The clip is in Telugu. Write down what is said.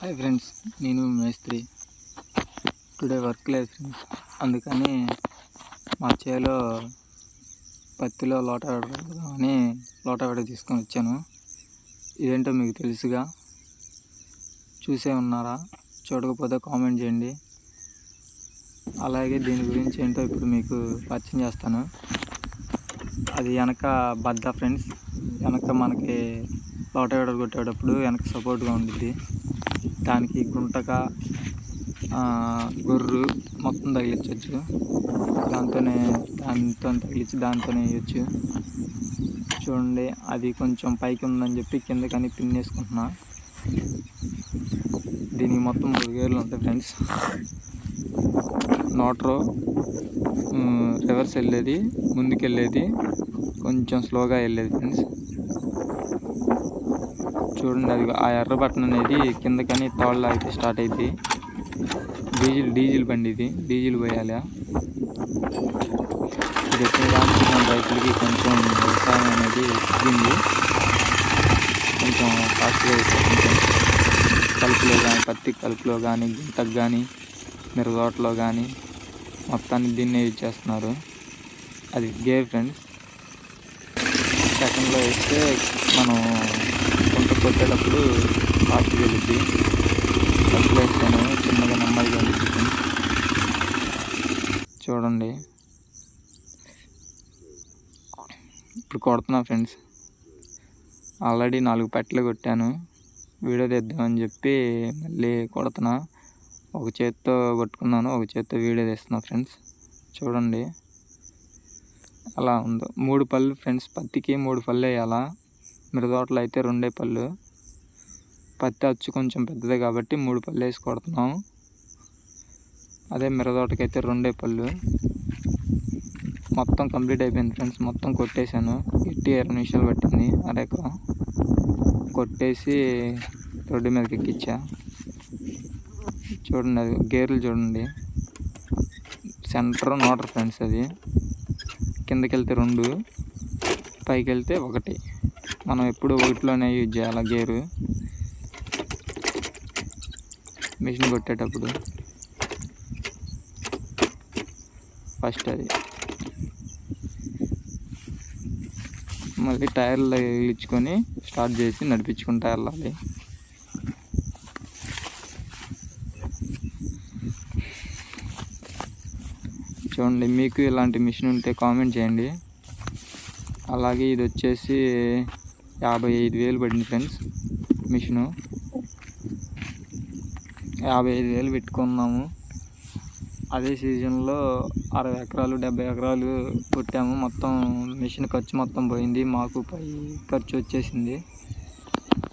హాయ్ ఫ్రెండ్స్ నేను మేస్త్రి. టుడే వర్క్ లేదు ఫ్రెండ్స్ అందుకని మా చేలో పత్తిలో లోట అని లోట విడ తీసుకొని వచ్చాను. ఇదేంటో మీకు తెలుసుగా. చూసే ఉన్నారా? చూడకపోతే కామెంట్ చేయండి. అలాగే దీని గురించి ఏంటో ఇప్పుడు మీకు పరిచయం చేస్తాను. అది వెనక బద్ద ఫ్రెండ్స్ వెనక మనకి లోట విడ కొట్టేటప్పుడు వెనక సపోర్ట్గా ఉండిద్ది. దానికి గుంటక గొర్రు మొత్తం తగిలించవచ్చు దాంతోనే దాంతో తగిలించి దాంతోనే వేయచ్చు. చూడండి అది కొంచెం పైకి ఉందని చెప్పి కిందకని పిన్ వేసుకుంటున్నా దీనికి మొత్తం మూడు గేర్లు ఉంటాయి ఫ్రెండ్స్. నోట్రో రివర్స్ వెళ్ళేది ముందుకు వెళ్ళేది కొంచెం స్లోగా వెళ్ళేది ఫ్రెండ్స్. చూడండి అది ఆ ఎర్ర బటన్ అనేది కిందకని తాళ్ళ అయితే స్టార్ట్ అయింది డీజిల్ డీజిల్ బండి ఇది. డీజిల్ పోయాలి. ఇది వచ్చిన దానికి మన రైతులకి కొంచెం వ్యవసాయం అనేది తగ్గింది. కొంచెం కాస్ట్గా కొంచెం కలుపులో కానీ పత్తి కలుపులో కానీ గుంటకు కానీ మిరదోటలో కానీ మొత్తాన్ని దీన్నే యూజ్ చేస్తున్నారు. అది గేర్ ఫ్రెండ్స్ సెకండ్లో వేస్తే మనం గుంట కొట్టేటప్పుడు పార్టీ వెళ్ళిద్ది ఫస్ట్లో వేస్తాను చిన్నగా నెమ్మదిగా వెళ్ళిద్ది చూడండి. ఇప్పుడు కొడుతున్నా ఫ్రెండ్స్. ఆల్రెడీ నాలుగు పెట్టలు కొట్టాను. వీడియో తీద్దామని చెప్పి మళ్ళీ కొడుతున్నా. ఒక చేత్తో కొట్టుకున్నాను ఒక చేత్తో వీడియో తీస్తున్నా ఫ్రెండ్స్. చూడండి. అలా ఉందో. మూడు పళ్ళు ఫ్రెండ్స్ పత్తికి మూడు పళ్ళు వేయాలా? మిరదోటలో అయితే రెండే పళ్ళు. పత్తి అచ్చు కొంచెం పెద్దదే కాబట్టి మూడు పళ్ళు వేసి కొడుతున్నాం. అదే మిరదోటకైతే రెండే పళ్ళు. మొత్తం కంప్లీట్ అయిపోయింది ఫ్రెండ్స్. మొత్తం కొట్టేశాను. ఎట్టి ఇరవై నిమిషాలు పట్టింది. అరెకరం కొట్టేసి రోడ్డు మీదకి ఎక్కిచ్చా. చూడండి అది గేర్లు చూడండి. సెంటర్ నోటర్ ఫ్రెండ్స్ అది. కిందకి వెళ్తే రెండు పైకి వెళ్తే ఒకటి. మనం ఎప్పుడు ఒకటిలోనే యూజ్ చేయాలి? గేరు. మిషన్ కొట్టేటప్పుడు. ఫస్ట్ అది. మళ్ళీ టైర్లు ఇచ్చుకొని స్టార్ట్ చేసి నడిపించుకుంటా వెళ్ళాలి. చూడండి మీకు ఇలాంటి మిషన్ ఉంటే కామెంట్ చేయండి. అలాగే ఇది వచ్చేసి యాభై ఐదు వేలు పడింది ఫ్రెండ్స్ మిషను. యాభై ఐదు వేలు పెట్టుకున్నాము. అదే సీజన్లో అరవై ఎకరాలు డెబ్బై ఎకరాలు కొట్టాము. మొత్తం మిషన్ ఖర్చు మొత్తం పోయింది. మాకు పై ఖర్చు వచ్చేసింది.